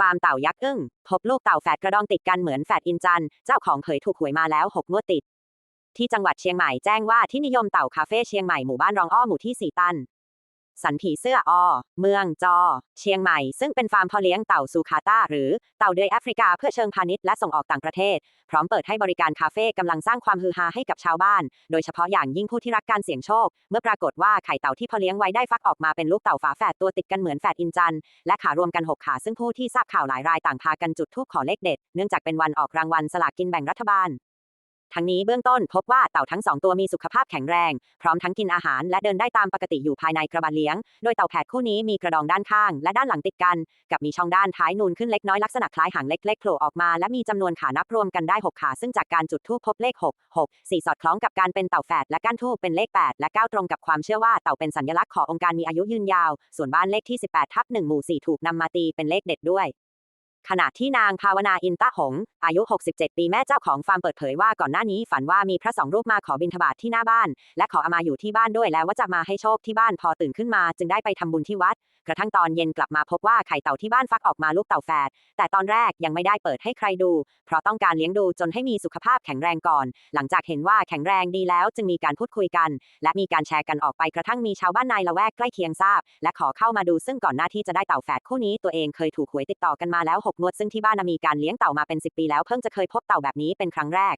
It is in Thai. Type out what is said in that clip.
ฟาร์มเต่ายักษ์อึ้ง พบลูกเต่าแฝดกระดองติดกันเหมือนแฝดอินจัน เจ้าของเผยถูกหวยมาแล้ว 6 งวดติด ที่จังหวัดเชียงใหม่แจ้งว่าที่นิยมเต่าคาเฟ่เชียงใหม่หมู่บ้านรองอ้อหมู่ที่ 4 ตัน สันผีเสื้ออเมืองจอ เชียงใหม่ ซึ่งเป็นฟาร์มเพาะเลี้ยงเต่าซูคาต้าหรือเต่าเดือยแอฟริกาเพื่อเชิงพาณิชย์และส่งออกต่างประเทศ พร้อมเปิดให้บริการคาเฟ่กำลังสร้างความฮือฮาให้กับชาวบ้าน โดยเฉพาะอย่างยิ่งผู้ที่รักการเสี่ยงโชค เมื่อปรากฏว่าไข่เต่าที่เพาะเลี้ยงไว้ได้ฟักออกมาเป็นลูกเต่าฝาแฝดตัวติดกันเหมือนแฝดอินจันและขารวมกัน 6 ขา ซึ่งผู้ที่ทราบข่าวหลายรายต่างพากันจุดธูปขอเลขเด็ด เนื่องจากเป็นวันออกรางวัลสลากกินแบ่งรัฐบาล ทั้งนี้เบื้องต้นพบว่าเต่าทั้งสองตัวมีสุขภาพแข็งแรง พร้อมทั้งกินอาหารและเดินได้ตามปกติอยู่ภายในกระบาลเลี้ยง โดยเต่าแผดคู่นี้มีกระดองด้านข้าง และด้านหลังติดกัน กับมีช่องด้านท้ายนูนขึ้นเล็กน้อยลักษณะคล้ายหางเล็กๆโผล่ออกมาและมีจำนวนขานับรวมกันได้ 6 ขา ซึ่งจากการจุดธูปพบเลข 6 6 4 สอดคล้องกับการเป็นเต่าแฝดและก้านทูปเป็นเลข 8 และ 9 ตรงกับความเชื่อว่าเต่าเป็นสัญลักษณ์ขององค์การมีอายุยืนยาว ส่วนบ้านเลขที่ 18ทับ1หมู่4ถูกนำมาตีเป็นเลขเด็ดด้วย ขณะที่นางภาวนาอินตะหง อายุ 67 ปีแม่เจ้าของฟาร์มเปิดเผยว่าก่อนหน้านี้ฝันว่ามีพระสองรูปมาขอบิณฑบาตที่หน้าบ้าน และขออามาอยู่ที่บ้านด้วยแล้วว่าจะมาให้โชคที่บ้านพอตื่นขึ้นมา จึงได้ไปทำบุญที่วัดกระทั่งตอนเย็นกลับมาพบว่าไข่เต่าที่บ้านฟักออกมาลูกเต่าแฝด แต่ตอนแรกยังไม่ได้เปิดให้ใครดู เพราะต้องการเลี้ยงดูจนให้มีสุขภาพแข็งแรงก่อน หลังจากเห็นว่าแข็งแรงดีแล้วจึงมีการพูดคุยกัน และมีการแชร์กันออกไปกระทั่งมีชาวบ้านในละแวกใกล้เคียงทราบ และขอเข้ามาดูซึ่งก่อนหน้าที่จะได้เต่าแฝดคู่นี้ตัวเองเคยถูกหวยติดต่อกันมาแล้วหกงวดซึ่งที่บ้านมีการเลี้ยงเต่ามาเป็น 10 ปีแล้วเพิ่งจะเคยพบเต่าแบบนี้เป็นครั้งแรก